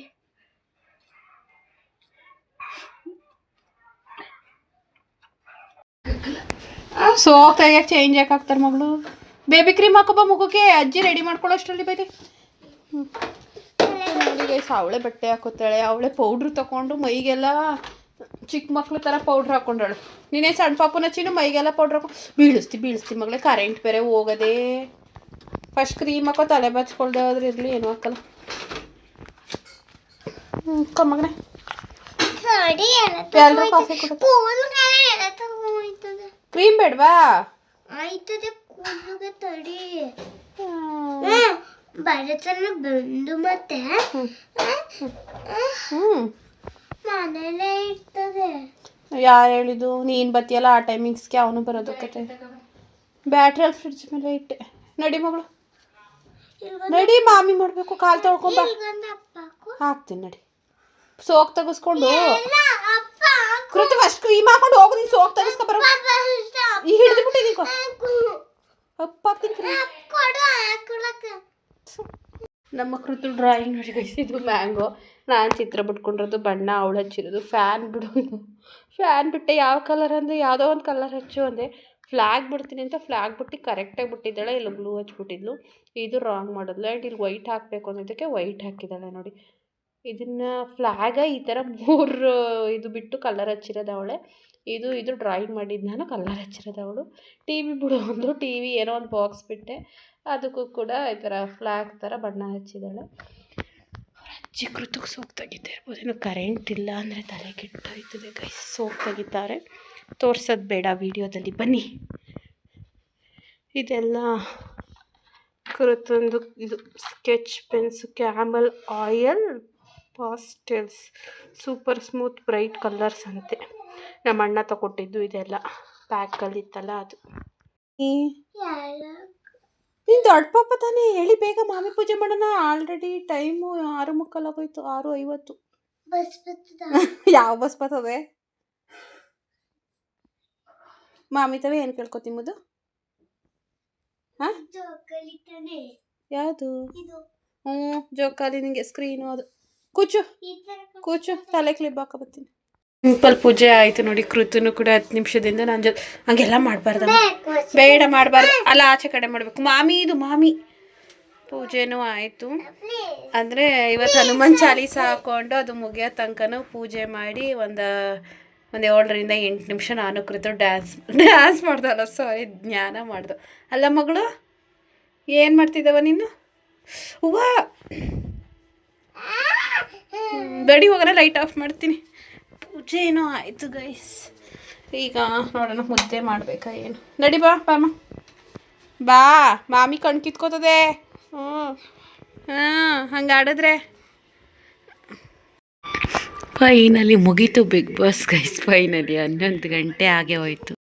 ಸೋಕಾಗ ಚೇಂಜ್ ಯಾಕೆ ಹಾಕ್ತಾರೆ ಮಗಳು. ಬೇಬಿ ಕ್ರೀಮ್ ಹಾಕೋಬ ಮುಖಕ್ಕೆ ಅಜ್ಜಿ ರೆಡಿ ಮಾಡ್ಕೊಳ್ಳೋಷ್ಟರಲ್ಲಿ ಬೈರಿ. ನೋಡಿ ಗೈಸ್ ಅವಳೆ ಬಟ್ಟೆ ಹಾಕೋತಾಳೆ ಅವಳೆ ಪೌಡ್ರ್ ತಗೊಂಡು ಮೈಗೆಲ್ಲ ಚಿಕ್ಕ ಮಕ್ಳು ಥರ ಪೌಡ್ರ್ ಹಾಕೊಂಡಳು. ನೀನೇ ಸಣ್ಣ ಪಾಪುನ ಚಿನ್ನು ಮೈಗೆಲ್ಲ ಪೌಡ್ರ್ ಹಾಕೊ ಬೀಳಿಸ್ತಿ ಬೀಳಿಸ್ತಿ ಮಗಳೇ ಕರೆಂಟ್ ಬೇರೆ ಹೋಗೋದೇ. ಫಸ್ಟ್ ಕ್ರೀಮ್ ಹಾಕೋ ತಲೆ ಬಚ್ಕೊಳ್ದೆ ಹೋದ್ರೆ ಇರಲಿ ಏನು ಹಾಕಲ್ಲ. ಮಗನೇ ಕಮ್ಮಗನೆ ಎಲ್ಲರೂ ಕಾಫಿ ಕೊಡು. ಕ್ರೀಮ್ ಬೇಡವಾ?
ಆಯ್ತದೆ ಕೂದಲುಗೆ ತಡಿ. ಹ್ಮ್. ಬರತನ ಬಂದು ಮತ್ತೆ
ಹ್ಞೂ
ಮನೇಲೆ ಇರ್ತದೆ.
ಯಾರು ಹೇಳಿದ್ದು? ನೀನು ಬತ್ತಿಯಲ್ಲ ಆ ಟೈಮಿಂಗ್ಸ್ಗೆ ಅವನು ಬರೋದಕ್ಕತೆ ಬ್ಯಾಟ್ರಿ ಅಲ್ಲಿ ಫ್ರಿಡ್ಜ್ ಮೇಲೆ ಇಟ್ಟೆ. ನಡಿ ಮಗಳು. ನಡಿ ಮಾಮಿ ಮಾಡಬೇಕು ಕಾಲು ತೊಳ್ಕೊಂಬ. ಹಾಕ್ತೀನಿ ನಡಿ. ಸೋಕ್ ತೆಗಿಸ್ಕೊಂಡು. ಕೃತಿ ಫಸ್ಟ್ ಕ್ರೀಮ್ ಹಾಕೊಂಡು ಹೋಗು ನೀನು ಸೋಕ್ ತೆಗಿಸ್ಕೊ ಬರೋ.
ಅಪ್ಪ ಇಷ್ಟ.
ಈ ಹಿಡಿದು ಬಿಟ್ಟಿದ್ದೀನಿ. ಅಪ್ಪ. ನಮ್ಮ ಕೃತು ಡ್ರಾಯಿಂಗ್ ನೋಡಿ ಗೈಸ್ ಇದು ಮ್ಯಾಂಗೋ. ನಾನು ಚಿತ್ರ ಬಿಟ್ಕೊಂಡಿರೋದು ಬಣ್ಣ, ಅವಳು ಹಚ್ಚಿರೋದು ಫ್ಯಾನ್ ಬಿಡೋದು. ಫ್ಯಾನ್ ಬಿಟ್ಟೆ ಯಾವ ಕಲರ್ ಅಂದರೆ ಯಾವುದೋ ಒಂದು ಕಲರ್ ಹಚ್ಚು ಅಂದೆ. ಫ್ಲ್ಯಾಗ್ ಬಿಡ್ತೀನಿ ಅಂತ ಫ್ಲ್ಯಾಗ್ ಬಿಟ್ಟು ಕರೆಕ್ಟಾಗಿ ಬಿಟ್ಟಿದ್ದಾಳೆ, ಇಲ್ಲ ಬ್ಲೂ ಹಚ್ಬಿಟ್ಟಿದ್ಲು. ಇದು ರಾಂಗ್ ಮಾಡೋದು ಆ್ಯಂಡ್ ಇಲ್ಲಿ ವೈಟ್ ಹಾಕಬೇಕು ಅನ್ನೋದಕ್ಕೆ ವೈಟ್ ಹಾಕಿದ್ದಾಳೆ ನೋಡಿ. ಇದನ್ನು ಫ್ಲ್ಯಾಗ ಈ ಥರ ಮೂರು ಇದು ಬಿಟ್ಟು ಕಲರ್ ಹಚ್ಚಿರೋದು ಅವಳೆ. ಇದು ಇದು ಡ್ರಾಯಿಂಗ್ ಮಾಡಿದ್ದು ನಾನು ಕಲರ್ ಹಚ್ಚಿರೋದು ಅವಳು. ಟಿ ವಿ ಬಿಡು ಅಂದರು ಟಿ ವಿ ಏನೋ ಒಂದು ಬಾಕ್ಸ್ ಬಿಟ್ಟೆ. ಅದಕ್ಕೂ ಕೂಡ ಈ ಥರ ಫ್ಲ್ಯಾಗ್ ಥರ ಬಣ್ಣ ಹಚ್ಚಿದ್ದಾಳೆ. ಅಜ್ಜಿ ಕೃತಕ್ಕೆ ಸೋಪ್ ತೆಗಿತಾ ಇರ್ಬೋದು ಇನ್ನು ಕರೆಂಟ್ ಇಲ್ಲ ಅಂದರೆ ತಲೆ ಕೆಟ್ಟೋಯ್ತದೆ ಕೈ ಸೋಪ್ ತೆಗಿತಾರೆ. ತೋರ್ಸೋದು ಬೇಡ ವೀಡಿಯೋದಲ್ಲಿ, ಬನ್ನಿ. ಇದೆಲ್ಲ ಕೃತೊಂದು ಇದು sketch pens Camel oil pastels super smooth bright colours ಅಂತೆ. ನಮ್ಮ ಅಣ್ಣ ತಗೊಟ್ಟಿದ್ದು ಇದೆಲ್ಲ ಪ್ಯಾಕಲ್ಲಿ ಇತ್ತಲ್ಲ ಅದು. ನೀನು ದೊಡ್ಡ ಪಾಪ ತಾನೇ ಹೇಳಿ ಬೇಗ ಮಾಮಿ ಪೂಜೆ ಮಾಡೋಣ. ಆಲ್ರೆಡಿ ಟೈಮು ಆರು ಮುಕ್ಕಾಲಾಗೋಯ್ತು ಆರು ಐವತ್ತು. ಯಾವ ಬಸ್ ಬರ್ತದೆ? ಮಾಮಿ ತವೆ ಏನು ಕೇಳ್ಕೊತಿಮ್ಮದು ಹಾಂ? ಯಾವುದು?
ಇದು.
ಹ್ಞೂ ಜೋಕಾಲಿ ನಿಂಗೆ ಸ್ಕ್ರೀನು ಅದು. ಕೂಚು ಕೂಚು ತಲೆ ಕ್ಲಿಪ್ ಹಾಕ ಬರ್ತೀನಿ. ಸಿಂಪಲ್ ಪೂಜೆ ಆಯಿತು ನೋಡಿ, ಕೃತನು ಕೂಡ ಹತ್ತು ನಿಮಿಷದಿಂದ ನಾನು ಜೊತೆ ಹಂಗೆಲ್ಲ ಮಾಡಬಾರ್ದು ಬೇಡ ಮಾಡಬಾರ್ದು. ಅಲ್ಲ, ಆಚೆ ಕಡೆ ಮಾಡಬೇಕು. ಮಾಮಿ, ಇದು ಮಾಮಿ. ಪೂಜೆನೂ ಆಯಿತು. ಅಂದರೆ ಇವತ್ತು ಹನುಮಾನ್ ಚಾಲೀಸ ಹಾಕ್ಕೊಂಡು ಅದು ಮುಗಿಯೋ ತನಕನೂ ಪೂಜೆ ಮಾಡಿ ಒಂದು ಒಂದು ಏಳರಿಂದ ಎಂಟು ನಿಮಿಷ ನಾನು ಕೃತು ಡ್ಯಾನ್ಸ್ ಡ್ಯಾನ್ಸ್ ಮಾಡ್ದಲ್ಲ ಸಾರಿ ಜ್ಞಾನ ಮಾಡ್ದು. ಅಲ್ಲ ಮಗಳು, ಏನು ಮಾಡ್ತಿದ್ದವ ನೀನು? ಹೂವ? ಗಡಿ ಹೋಗೋಣ ಲೈಟ್ ಆಫ್ ಮಾಡ್ತೀನಿ. ಪೂಜೆ ಏನೋ ಆಯಿತು ಗೈಸ್ ಈಗ ನೋಡೋಣ, ಮುದ್ದೆ ಮಾಡಬೇಕಾ ಏನು. ನಡಿ ಬಾ ಬಾಮ ಬಾ, ಮಾಮಿ ಕಣ್ ಕಿತ್ಕೋತದೆ. ಹ್ಞೂ. ಹಾಂ ಹಂಗಾಡಿದ್ರೆ ಫೈನಲಿ ಮುಗೀತು ಬಿಗ್ ಬಾಸ್ ಗೈಸ್ ಫೈನಲಿ ಹನ್ನೊಂದು ಗಂಟೆ ಆಗೇ ಹೋಯ್ತು.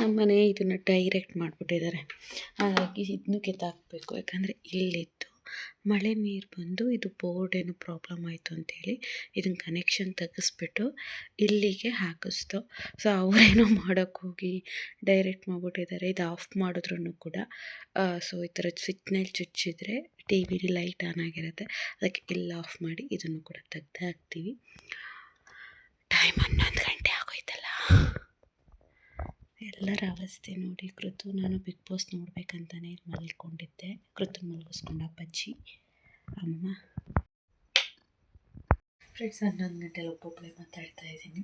ನಮ್ಮನೆ ಇದನ್ನು ಡೈರೆಕ್ಟ್ ಮಾಡಿಬಿಟ್ಟಿದ್ದಾರೆ. ಹಾಗಾಗಿ ಇದನ್ನು ಕಿತ್ತಾಕಬೇಕು. ಯಾಕಂದರೆ ಇಲ್ಲಿತ್ತು ಮಳೆ ನೀರು ಬಂದು ಇದು ಬೋರ್ಡ್ ಏನೋ ಪ್ರಾಬ್ಲಮ್ ಆಯಿತು ಅಂತೇಳಿ ಇದನ್ನು ಕನೆಕ್ಷನ್ ತೆಗೆಸ್ಬಿಟ್ಟು ಇಲ್ಲಿಗೆ ಹಾಕಿಸ್ತು. ಸೊ ಅವರೇನೋ ಮಾಡೋಕ್ಕೆ ಹೋಗಿ ಡೈರೆಕ್ಟ್ ಮಾಡಿಬಿಟ್ಟಿದ್ದಾರೆ ಇದು ಆಫ್ ಮಾಡಿದ್ರು ಕೂಡ ಸೊ ಈ ಥರ ಸ್ವಿಚ್ನಲ್ಲಿ ಚುಚ್ಚಿದ್ರೆ ಟಿ ವಿಲಿ ಲೈಟ್ ಆನ್ ಆಗಿರುತ್ತೆ. ಅದಕ್ಕೆ ಎಲ್ಲ ಆಫ್ ಮಾಡಿ ಇದನ್ನು ಕೂಡ ತೆಗ್ದು ಹಾಕ್ತೀವಿ ಟೈಮ್ ಹನ್ನೊಂದು ಗಂಟೆ ಆಗೋಯ್ತಲ್ಲ. ಎಲ್ಲರ ಅವಸ್ಥೆ ನೋಡಿ ಕೃತು ನಾನು ಬಿಗ್ ಬಾಸ್ ನೋಡ್ಬೇಕಂತಾನೆ ಮಲ್ಕೊಂಡಿದ್ದೆ. ಕೃತು ಮಲಗಿಸ್ಕೊಂಡ ಅಪ್ಪಾಜಿ. ಅಮ್ಮ. ಫ್ರೆಂಡ್ಸ್ ಹನ್ನೊಂದು ಗಂಟೆಲಿ ಒಬ್ಬೊಬ್ಬಳೆ ಮಾತಾಡ್ತಾ ಇದ್ದೀನಿ.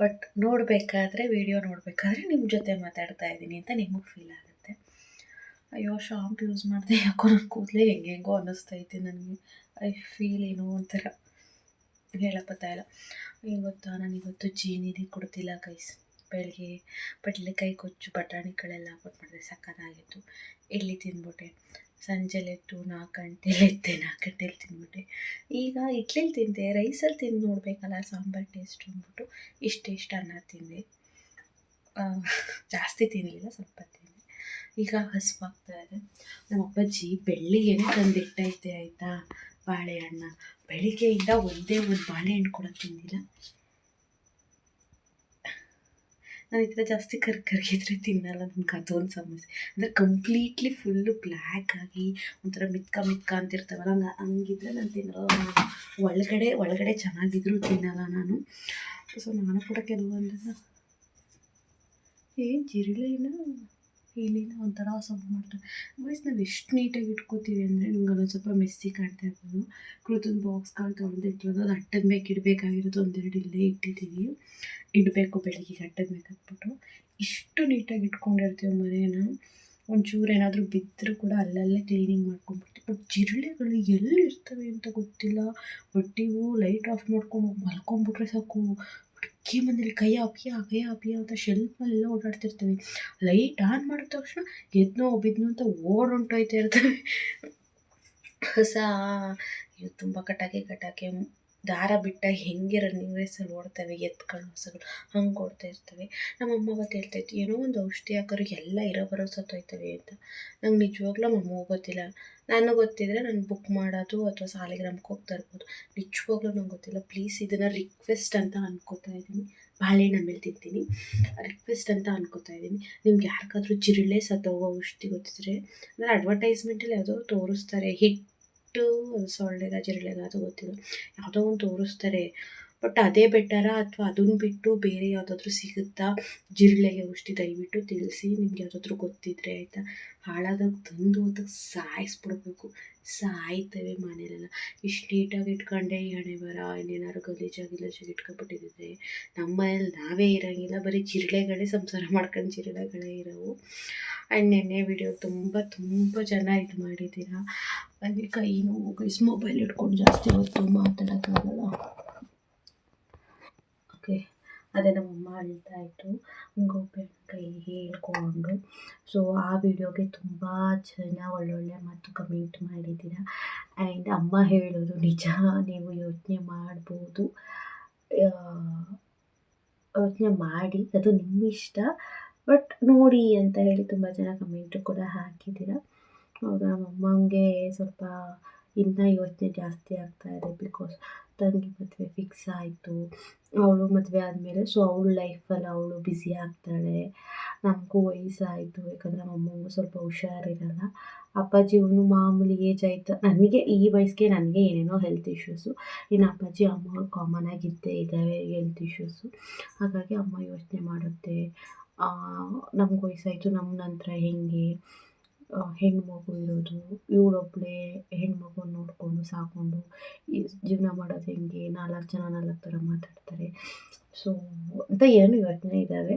ಬಟ್ ನೋಡಬೇಕಾದ್ರೆ ವಿಡಿಯೋ ನೋಡಬೇಕಾದ್ರೆ ನಿಮ್ಮ ಜೊತೆ ಮಾತಾಡ್ತಾ ಇದ್ದೀನಿ ಅಂತ ನಿಮಗೆ ಫೀಲ್ ಆಗುತ್ತೆ. ಅಯ್ಯೋ ಶಾಂಪು ಯೂಸ್ ಮಾಡಿದೆ ಯಾಕೋ ನನ್ನ ಕೂದಲೇ ಹೆಂಗೆ ಹೆಂಗೋ ಅನ್ನಿಸ್ತೈತೆ ನನಗೆ. ಐ ಫೀಲ್ ಏನೋ ಒಂಥರ. ಹೇಳಕ್ಕೆ ಇಲ್ಲ. ಇವತ್ತು ನಾನು ಇವತ್ತು ಜೀನಿನೇ ಕೊಡ್ತಿಲ್ಲ ಕೈಸ್ ಬೆಳಗ್ಗೆ ಬದನೆಕಾಯಿ ಕೊಚ್ಚು ಬಟಾಣಿಗಳೆಲ್ಲ ಹಾಕ್ಬಿಟ್ಟು ಮಾಡಿದೆ ಸಕ್ಕತ್ತಾಗಿತ್ತು. ಇಡ್ಲಿ ತಿಂದ್ಬಿಟ್ಟೆ. ಸಂಜೆಲೆತ್ತು ನಾಲ್ಕು ಗಂಟೆಲಿ ಎದ್ದೆ, ನಾಲ್ಕು ಗಂಟೆಲಿ ತಿಂದ್ಬಿಟ್ಟೆ. ಈಗ ಇಡ್ಲಿಲಿ ತಿಂದೆ, ರೈಸಲ್ಲಿ ತಿಂದು ನೋಡಬೇಕಲ್ಲ ಸಾಂಬಾರು ಟೇಸ್ಟ್ ಅಂದ್ಬಿಟ್ಟು ಇಷ್ಟು ಇಷ್ಟು ಅನ್ನ ತಿಂದೆ. ಜಾಸ್ತಿ ತಿನ್ನಲಿಲ್ಲ ಸ್ವಲ್ಪ ತಿಂದೆ. ಈಗ ಹಸಿವಾಗ್ತಾ ಇದೆ. ನಮ್ಮ ಅಪ್ಪಾಜಿ ಬೆಳ್ಳಿಗೆನೆ ತಂದಿಟ್ಟೈತೆ ಆಯಿತಾ? ಬಾಳೆಹಣ್ಣ. ಬೆಳಿಗ್ಗೆಯಿಂದ ಒಂದೇ ಒಂದು ಬಾಳೆಹಣ್ಣು ಕೂಡ ತಿಂದಿಲ್ಲ. ನಾನು ಈ ಥರ ಜಾಸ್ತಿ ಕರ್, ಕರ್ಗಿದ್ರೆ ತಿನ್ನಲ್ಲ ನನಗೆ ಅದೊಂದು ಸಮಸ್ಯೆ. ಅಂದರೆ ಕಂಪ್ಲೀಟ್ಲಿ ಫುಲ್ಲು ಬ್ಲ್ಯಾಕ್ ಆಗಿ ಒಂಥರ ಮಿತ್ಕ ಮಿತ್ಕ ಅಂತಿರ್ತಾವಲ್ಲ, ಹಂಗೆ, ಹಂಗಿದ್ರೆ ನಾನು ತಿನ್ನಲ್ಲ. ಒಳಗಡೆ ಒಳಗಡೆ ಚೆನ್ನಾಗಿದ್ರು ತಿನ್ನಲ್ಲ ನಾನು. ಸೊ ನಾನು ಕೂಡ ಕೆಲವೊಂದು ಏನು ಜಿರಿಲೇನ ಇಲ್ಲಿನ ಒಂಥರ ಸೊಪ್ಪು ಮಾಡ್ತಾರೆ. ವಾಯ್ಸ್ ನಾವು ಎಷ್ಟು ನೀಟಾಗಿ ಇಟ್ಕೋತೀವಿ ಅಂದರೆ ನಿಮ್ಗೆ ಅಲ್ಲೊಂದು ಸ್ವಲ್ಪ ಮೆಸ್ಸಿ ಕಾಣ್ತಾ ಇರ್ಬೋದು. ಕೃತನ ಬಾಕ್ಸ್ಗಳು ತೊಳೆದಿಟ್ಟಿರೋದು, ಅದು ಅಟ್ಟದ ಮೇಲೆ ಇಡಬೇಕಾಗಿರೋದು, ಒಂದೆರಡು ಇಲ್ಲೇ ಇಟ್ಟಿದ್ದೀವಿ ಇಡಬೇಕು ಬೆಳಿಗ್ಗೆ ಅಟ್ಟದ ಮೇಲೆ ಇಷ್ಟು ನೀಟಾಗಿ ಇಟ್ಕೊಂಡಿರ್ತೀವಿ ಮನೇನ. ಒಂಚೂರು ಏನಾದರೂ ಬಿದ್ದರೂ ಕೂಡ ಅಲ್ಲಲ್ಲೇ ಕ್ಲೀನಿಂಗ್ ಮಾಡ್ಕೊಂಡ್ಬಿಡ್ತೀವಿ. ಬಟ್ ಜಿರಳೆಗಳು ಎಲ್ಲಿರ್ತವೆ ಅಂತ ಗೊತ್ತಿಲ್ಲ. ಬಟ್ಟಿವು ಲೈಟ್ ಆಫ್ ಮಾಡ್ಕೊಂಡು ಮಲ್ಕೊಂಡ್ಬಿಟ್ರೆ ಸಾಕು. ಅಡುಗೆ ಮನೇಲಿ ಕೈ ಅಪಿಯ ಕೈ ಅಪಿಯ ಅಂತ ಶೆಲ್ಫ್ ಮೇಲೆಲ್ಲ ಓಡಾಡ್ತಿರ್ತವೆ. ಲೈಟ್ ಆನ್ ಮಾಡಿದ ತಕ್ಷಣ ಎದ್ನೋ ಬಿದ್ನೋ ಅಂತ ಓಡೊಂಟೋಯ್ತಾ ಇರ್ತವೆ. ಹೊಸ ಇವು ತುಂಬ ಕಟಾಕೆ ಕಟಾಕೆ. ದಾರ ಬಿಟ್ಟ ಹೆಂಗೆ ರನ್ನಿಂಗ್ ರೇಸಲ್ಲಿ ಓಡ್ತವೆ ಎತ್ಕೊಂಡು ಹೊಸಗಳು ಹಂಗೆ ಓಡ್ತಾ ಇರ್ತವೆ. ನಮ್ಮ ಅಮ್ಮ ಹೇಳ್ತಾ ಇತ್ತು, ಏನೋ ಒಂದು ಔಷಧಿ ಹಾಕೋರು, ಎಲ್ಲ ಇರೋ ಬರೋ ಸತ್ತೋಯ್ತವೆ ಅಂತ. ನಂಗೆ ನಿಜವಾಗ್ಲೂ ನಮ್ಮ ಅಮ್ಮಗೂ ಗೊತ್ತಿಲ್ಲ. ನಾನು ಗೊತ್ತಿದ್ರೆ ನಾನು ಬುಕ್ ಮಾಡೋದು ಅಥವಾ ಸಾಲಿಗ್ರಾಮಕ್ಕೆ ಹೋಗಿ ತರ್ಬೋದು ನಿಜವಾಗ್ಲೂ ನಂಗೆ ಗೊತ್ತಿಲ್ಲ. ಪ್ಲೀಸ್ ಇದನ್ನು ರಿಕ್ವೆಸ್ಟ್ ಅಂತ ಅನ್ಕೋತಾ ಇದ್ದೀನಿ. ಬಾಳೆಹಣ್ಣು ಆಮೇಲೆ ತಿಂತೀನಿ. ರಿಕ್ವೆಸ್ಟ್ ಅಂತ ಅನ್ಕೋತಾ ಇದ್ದೀನಿ. ನಿಮ್ಗೆ ಯಾರಿಗಾದ್ರೂ ಜಿರಳೆ ಸತ್ತೋಗೋ ಔಷಧಿ ಗೊತ್ತಿದ್ರೆ, ಅಂದರೆ ಅಡ್ವರ್ಟೈಸ್ಮೆಂಟಲ್ಲಿ ಯಾವುದೋ ತೋರಿಸ್ತಾರೆ ಹಿಟ್ಟು ಸೊಳ್ಳೆಗ ಜಿರಳೆಗ ಅದು ಗೊತ್ತಿಲ್ಲ. ಯಾವುದೋ ಒಂದು ತೋರಿಸ್ತಾರೆ ಬಟ್ ಅದೇ ಬೆಟರಾ ಅಥವಾ ಅದನ್ನು ಬಿಟ್ಟು ಬೇರೆ ಯಾವುದಾದ್ರೂ ಸಿಗುತ್ತಾ? ಜಿರಳೆಗೆ ಔಷಧಿ ದಯವಿಟ್ಟು ತಿಳಿಸಿ ನಿಮ್ಗೆ ಯಾವುದಾದ್ರೂ ಗೊತ್ತಿದ್ರೆ ಆಯಿತಾ? ಹಾಳಾದಾಗ ತಂದು ಅದಕ್ಕೆ ಸಾಯಿಸ್ಬಿಡ್ಬೇಕು. ಸಾಯ್ತವೆ ಮನೇಲೆಲ್ಲ. ಇಷ್ಟು ನೀಟಾಗಿ ಇಟ್ಕೊಂಡೆ, ಈ ಹಣೆ ಬರ ಇನ್ನೇನಾದ್ರು ಗಲೀಜಾಗಿ ಗಿಲೀಜಾಗಿ ಇಟ್ಕೊಬಿಟ್ಟಿದ್ರೆ ನಮ್ಮ ಮನೇಲಿ ನಾವೇ ಇರೋಂಗಿಲ್ಲ. ಬರೀ ಜಿರಳೆಗಳೇ ಸಂಸಾರ ಮಾಡ್ಕೊಂಡು ಜಿರಳೆಗಳೇ ಇರೋವು. ಆ್ಯಂಡ್ ನೆನ್ನೆ ವಿಡಿಯೋ ತುಂಬ ತುಂಬ ಜನ ಇದು ಮಾಡಿದ್ದೀರಾ? ಅಲ್ಲಿ ಕೈ ನೋವು ಮೊಬೈಲ್ ಇಟ್ಕೊಂಡು ಜಾಸ್ತಿ ಹೊತ್ತು ಮಾತಾಡೋಕ್ಕಾಗಲ್ಲ. ಅದೇ ನಮ್ಮಮ್ಮ ಅಳ್ತಾ ಇತ್ತು ಗೋಪಿ ಕೈ, ಹೇಳ್ಕೊಂಡು. ಸೊ ಆ ವಿಡಿಯೋಗೆ ತುಂಬ ಜನ ಒಳ್ಳೊಳ್ಳೆ ಮತ್ತು ಕಮೆಂಟ್ ಮಾಡಿದ್ದೀರ. ಆ್ಯಂಡ್ ಅಮ್ಮ ಹೇಳೋದು ನಿಜ, ನೀವು ಯೋಚನೆ ಮಾಡ್ಬೋದು. ಯೋಚನೆ ಮಾಡಿ, ಅದು ನಿಮ್ಮ ಇಷ್ಟ. ಬಟ್ ನೋಡಿ ಅಂತ ಹೇಳಿ ತುಂಬ ಜನ ಕಮೆಂಟು ಕೂಡ ಹಾಕಿದ್ದೀರ. ಹೌದಾ? ನಮ್ಮಮ್ಮಂಗೆ ಸ್ವಲ್ಪ ಇನ್ನೂ ಯೋಚನೆ ಜಾಸ್ತಿ ಆಗ್ತಾ ಇದೆ ಬಿಕಾಸ್ ತಂಗಿ ಮದುವೆ ಫಿಕ್ಸ್ ಆಯಿತು. ಅವಳು ಮದುವೆ ಆದಮೇಲೆ ಸೊ ಅವಳ ಲೈಫಲ್ಲಿ ಅವಳು ಬ್ಯುಸಿ ಆಗ್ತಾಳೆ. ನಮಗೂ ವಯಸ್ಸಾಯಿತು, ಯಾಕಂದರೆ ನಮ್ಮಮ್ಮಗೂ ಸ್ವಲ್ಪ ಹುಷಾರಿರಲ್ಲ. ಅಪ್ಪಾಜಿಗೂ ಮಾಮೂಲಿ ಏಜ್ ಆಯಿತು. ನನಗೆ ಈ ವಯಸ್ಸಿಗೆ ನನಗೆ ಏನೇನೋ ಹೆಲ್ತ್ ಇಶ್ಯೂಸು ಇನ್ನು ಅಪ್ಪಾಜಿ, ಅಮ್ಮ ಕಾಮನ್ ಆಗಿ ಇದ್ದೇ ಇದ್ದಾವೆ ಹೆಲ್ತ್ ಇಶ್ಯೂಸು ಹಾಗಾಗಿ ಅಮ್ಮ ಯೋಚನೆ ಮಾಡುತ್ತೆ. ನಮ್ಗೆ ವಯಸ್ಸಾಯಿತು ನಮ್ಮ ನಂತರ ಹೇಗೆ? ಹೆಣ್ಮಗು ಇರೋದು ಇವಳೊಬ್ಬಳೇ ಹೆಣ್ಮಗು ನೋಡಿಕೊಂಡು ಸಾಕೊಂಡು ಜೀವನ ಮಾಡೋದು ಹೆಂಗೆ, ನಾಲ್ಕು ಜನ ನಾಲ್ಕು ಥರ ಮಾತಾಡ್ತಾರೆ. ಸೊ ಅಂತ ಏನು ಯೋಚನೆ ಇದ್ದಾವೆ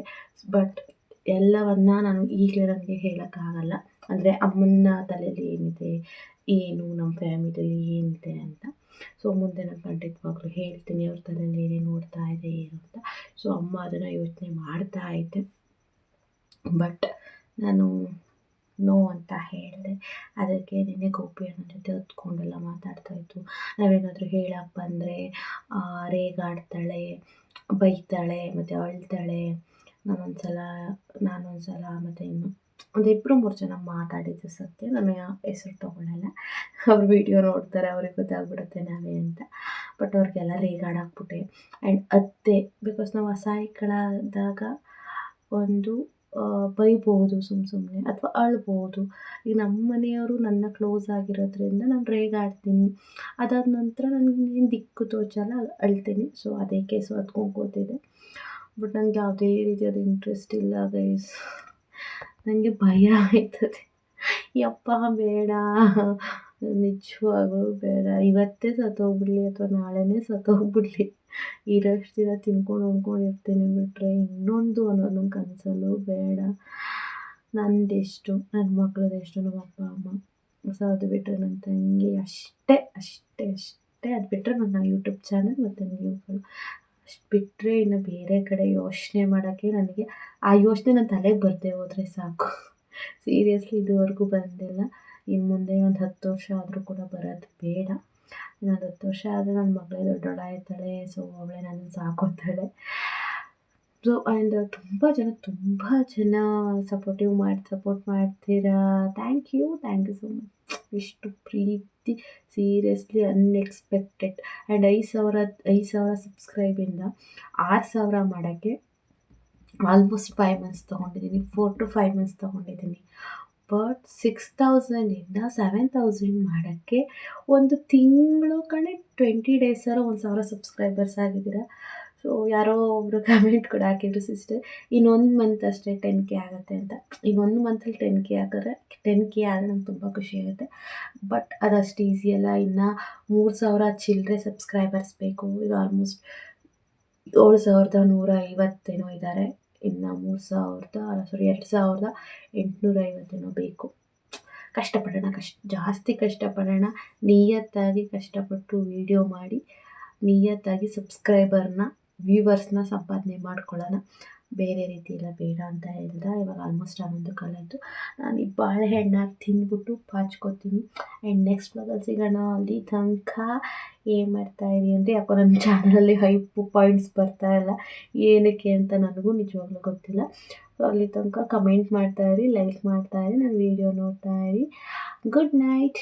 ಬಟ್ ಎಲ್ಲವನ್ನು ನಾನು ಈಗಲೇ ನನಗೆ ಹೇಳೋಕ್ಕಾಗಲ್ಲ. ಅಂದರೆ ಅಮ್ಮನ ತಲೆಯಲ್ಲಿ ಏನಿದೆ, ಏನು ನಮ್ಮ ಫ್ಯಾಮಿಲಿಯಲ್ಲಿ ಏನಿದೆ ಅಂತ. ಸೊ ಮುಂದೆ ನಾನು ಖಂಡಿತವಾಗ್ಲೂ ಹೇಳ್ತೀನಿ, ಅವ್ರ ತಲೆಯಲ್ಲಿ ಏನೇ ನೋಡ್ತಾ ಇದೆ, ಏನು ಅಂತ. ಸೊ ಅಮ್ಮ ಅದನ್ನು ಯೋಚನೆ ಮಾಡ್ತಾ ಐತೆ ಬಟ್ ನಾನು ನೋ ಅಂತ ಹೇಳಿದೆ. ಅದಕ್ಕೆ ನಿನ್ನೆ ಗೋಪಿ ಅಣ್ಣ ಜೊತೆ ಹೊತ್ಕೊಂಡೆಲ್ಲ ಮಾತಾಡ್ತಾಯಿತ್ತು ನಾವೇನಾದರೂ ಹೇಳಕ್ಕೆ ಬಂದರೆ ರೇಗಾಡ್ತಾಳೆ, ಬೈತಾಳೆ, ಮತ್ತು ಅಳ್ತಾಳೆ ನಾನೊಂದು ಸಲ ನಾನೊಂದು ಸಲ ಮತ್ತು ಇನ್ನು ಒಂದು ಇಬ್ಬರು ಮೂರು ಜನ ಮಾತಾಡಿದ್ದು ಸತ್ಯ. ನಾನು ಹೆಸರು ತೊಗೊಳ್ಳಲ್ಲ ಅವ್ರ ವಿಡಿಯೋ ನೋಡ್ತಾರೆ, ಅವ್ರಿಗೆ ಗೊತ್ತಾಗ್ಬಿಡುತ್ತೆ ನಾವೇ ಅಂತ. ಬಟ್ ಅವ್ರಿಗೆಲ್ಲ ರೇಗಾಡಾಕ್ಬಿಟ್ಟೆ. ಆ್ಯಂಡ್ ಅತ್ತೆ ಬಿಕಾಸ್ ನಾವು ಅಸಹಾಯಕಳಾದಾಗ ಒಂದು ಬೈಬೋದು ಸುಮ್ಮ ಸುಮ್ಮನೆ ಅಥವಾ ಅಳ್ಬೋದು. ಈಗ ನಮ್ಮ ಮನೆಯವರು ನನ್ನ ಕ್ಲೋಸ್ ಆಗಿರೋದ್ರಿಂದ ನಾನು ರೇಗಾಡ್ತೀನಿ. ಅದಾದ ನಂತರ ನನಗೆ ದಿಕ್ಕು ತೋಚಲ್ಲ ಅಳ್ತೀನಿ. ಸೊ ಅದೇ ಕೇಸು ಹತ್ಕೊಂಡು ಬಟ್ ನನಗೆ ಯಾವುದೇ ರೀತಿಯಾದ ಇಂಟ್ರೆಸ್ಟ್ ಇಲ್ಲ ಗೈಸ್ ನನಗೆ ಭಯ ಆಯ್ತದೆ. ಯಪ್ಪ, ಬೇಡ. ನಿಜವಾಗೂ ಬೇಡ. ಇವತ್ತೇ ಸತ್ತೋಗ್ಬಿಡ್ಲಿ ಅಥವಾ ನಾಳೆನೇ ಸತ್ತೋಗ್ಬಿಡ್ಲಿ. ಇರೋಷ್ಟು ದಿನ ತಿನ್ಕೊಂಡು ಉಂಡ್ಕೊಂಡು ಇರ್ತೀನಿ ಬಿಟ್ಟರೆ ಇನ್ನೊಂದು ಅನ್ನೋದು ನನ್ನ ಕನಸಲ್ಲೂ ಬೇಡ. ನಂದೆಷ್ಟು ನನ್ನ ಮಕ್ಳದೆಷ್ಟು ನಮ್ಮ ಅಪ್ಪ, ಅಮ್ಮ. ಸೊ ಅದು ಬಿಟ್ಟರೆ ನನ್ನ ತಂಗಿ ಅಷ್ಟೇ ಅಷ್ಟೇ ಅಷ್ಟೇ. ಅದು ಬಿಟ್ಟರೆ ನನ್ನ ಯೂಟ್ಯೂಬ್ ಚಾನಲ್ ಮತ್ತು ನೀವುಗಳು ಅಷ್ಟು ಬಿಟ್ಟರೆ ಇನ್ನು ಬೇರೆ ಕಡೆ ಯೋಚನೆ ಮಾಡೋಕ್ಕೆ ನನಗೆ ಆ ಯೋಚನೆ ನನ್ನ ತಲೆಗೆ ಬರದೇ ಹೋದರೆ ಸಾಕು. ಸೀರಿಯಸ್ಲಿ ಇದುವರೆಗೂ ಬಂದಿಲ್ಲ. ಇನ್ನು ಮುಂದೆ ಒಂದು ಹತ್ತು ವರ್ಷ ಆದರೂ ಕೂಡ ಬರೋದು ಬೇಡ. ಇನ್ನೊಂದು ಹತ್ತು ವರ್ಷ ಆದರೆ ನನ್ನ ಮಗಳೇ ದೊಡ್ಡವಳಾಗ್ತಾಳೆ ಸೊ ಅವಳೇ ನಾನು ಸಾಕೋತಾಳೆ. ಸೊ ಆ್ಯಂಡ್ ತುಂಬ ಜನ ತುಂಬ ಜನ ಸಪೋರ್ಟಿವ್ ಮಾಡಿ ಸಪೋರ್ಟ್ ಮಾಡ್ತೀರಾ? Thank you thank you so much ಇಷ್ಟು ಪ್ರೀತಿ ಸೀರಿಯಸ್ಲಿ ಅನ್ಎಕ್ಸ್ಪೆಕ್ಟೆಡ್ ಆ್ಯಂಡ್ ಐದು ಸಾವಿರ ಐದು ಸಾವಿರ ಸಬ್ಸ್ಕ್ರೈಬಿಂದ ಆರು ಸಾವಿರ ಮಾಡೋಕ್ಕೆ ಆಲ್ಮೋಸ್ಟ್ ಫೈವ್ ಮಂತ್ಸ್ ತೊಗೊಂಡಿದ್ದೀನಿ ಫೋರ್ ಟು ಫೈವ್ ಮಂತ್ಸ್ ತೊಗೊಂಡಿದ್ದೀನಿ. ಬಟ್ ಸಿಕ್ಸ್ ತೌಸಂಡಿಂದ ಸೆವೆನ್ ತೌಸಂಡ್ ಮಾಡೋಕ್ಕೆ ಒಂದು ತಿಂಗಳು ಕಣೆ ಟ್ವೆಂಟಿ ಡೇಸರ ಒಂದು ಸಾವಿರ ಸಬ್ಸ್ಕ್ರೈಬರ್ಸ್ ಆಗಿದ್ದೀರಾ. ಸೊ ಯಾರೋ ಒಬ್ಬರು ಕಮೆಂಟ್ ಕೂಡ ಹಾಕಿದ್ರು ಸಿಸ್ಟರ್ ಇನ್ನೊಂದು ಮಂತ್ ಅಷ್ಟೇ ಟೆನ್ ಕೆ ಆಗುತ್ತೆ ಅಂತ. ಇನ್ನೊಂದು ಮಂತಲ್ಲಿ ಟೆನ್ ಕೆ ಆಗಿದ್ರೆ ಟೆನ್ ಕೆ ಆದರೆ ನಂಗೆ ತುಂಬ ಖುಷಿ ಆಗುತ್ತೆ. ಬಟ್ ಅದಷ್ಟು ಈಸಿ ಅಲ್ಲ. ಇನ್ನು ಮೂರು ಸಾವಿರ ಚಿಲ್ಲರೆ ಸಬ್ಸ್ಕ್ರೈಬರ್ಸ್ ಬೇಕು. ಈಗ ಆಲ್ಮೋಸ್ಟ್ ಏಳು ಸಾವಿರದ ನೂರ ಐವತ್ತೇನೋ ಇದ್ದಾರೆ. ಇನ್ನು ಮೂರು ಸಾವಿರದ ಸಾರಿ ಎರಡು ಸಾವಿರದ ಎಂಟುನೂರ ಐವತ್ತೇನೋ ಬೇಕು. ಕಷ್ಟಪಡೋಣ ಕಷ್ಟ ಜಾಸ್ತಿ ಕಷ್ಟಪಡೋಣ, ನಿಯತ್ತಾಗಿ ಕಷ್ಟಪಟ್ಟು ವೀಡಿಯೋ ಮಾಡಿ, ನಿಯತ್ತಾಗಿ ಸಬ್ಸ್ಕ್ರೈಬರ್ನ ವ್ಯೂವರ್ಸ್ನ ಸಂಪಾದನೆ ಮಾಡ್ಕೊಳ್ಳೋಣ. ಬೇರೆ ರೀತಿ ಎಲ್ಲ ಬೇಡ ಅಂತ ಹೇಳ್ದ. ಇವಾಗ ಆಲ್ಮೋಸ್ಟ್ ಹನ್ನೊಂದು ಕಾಲಾಯಿತು ನಾನು ಈ ಬಾಳೆಹಣ್ಣಾಗಿ ತಿಂದ್ಬಿಟ್ಟು ಪಾಚ್ಕೋತೀನಿ. ಆ್ಯಂಡ್ ನೆಕ್ಸ್ಟ್ ಬ್ಲಾಗಲ್ಲಿ ಸಿಗೋಣ. ಅಲ್ಲಿ ತನಕ ಏನು ಮಾಡ್ತಾಯಿರಿ ಅಂದರೆ ಯಾಕೋ ನನ್ನ ಚಾನಲಲ್ಲಿ ಹೈಪ್ ಪಾಯಿಂಟ್ಸ್ ಬರ್ತಾ ಇಲ್ಲ. ಏನಕ್ಕೆ ಅಂತ ನನಗೂ ನಿಜವಾಗ್ಲೂ ಗೊತ್ತಿಲ್ಲ. ಸೊ ಅಲ್ಲಿ ತನಕ ಕಮೆಂಟ್ ಮಾಡ್ತಾಯಿರಿ ಲೈಕ್ ಮಾಡ್ತಾಯಿರಿ ನನ್ನ ವೀಡಿಯೋ ನೋಡ್ತಾಯಿರಿ ಗುಡ್ ನೈಟ್